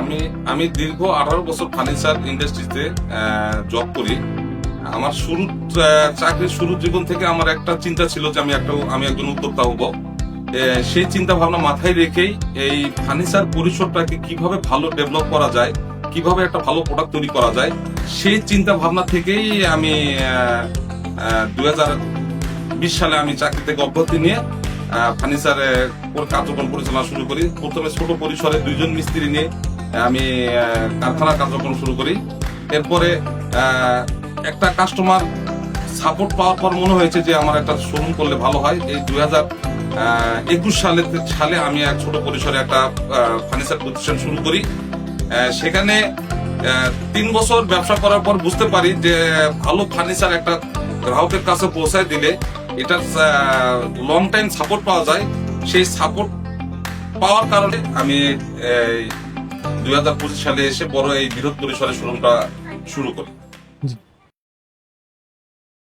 আমি আমি দীর্ঘ আঠারো বছর ফার্নিচার ইন্ডাস্ট্রিতে জব করি। আমার শুরু চাকরির শুরু জীবন থেকে আমার একটা চিন্তা ছিল যে আমি একটা, আমি একজন উদ্যোক্তা হব। সেই চিন্তা ভাবনা মাথায় রেখেই এই ফার্নিচার পরিসরটাকে কীভাবে ভালো ডেভেলপ করা যায়, কীভাবে একটা ভালো প্রোডাক্ট তৈরি করা যায়, সেই চিন্তা ভাবনা থেকেই আমি দুই বিশ সালে আমি চাকরি থেকে অব্যাহতি নিয়ে ফার্নিচারে কার্যক্রম পরিচালনা শুরু করি। প্রথমে ছোট পরিসরে দুইজন মিস্ত্রি নিয়ে আমি কারখানার কার্যক্রম শুরু করি। এরপরে একটা কাস্টমার সাপোর্ট পাওয়ার পর মনে হয়েছে যে আমার একটা শোরুম করলে ভালো হয়। এই দুই হাজার একুশ সালে সালে আমি এক ছোট পরিসরে একটা ফার্নিচার প্রতিষ্ঠান শুরু করি। সেখানে তিন বছর ব্যবসা করার পর বুঝতে পারি যে, ভালো ফার্নিচার একটা গ্রাহকের কাছে পৌঁছায় দিলে এটা লং টাইম সাপোর্ট পাওয়া যায়। সেই সাপোর্ট পাওয়ার কারণে আমি দুই হাজার পঁচিশ সালে এসে বড় এই বৃহৎ পরিসরে শোরুমটা শুরু করি।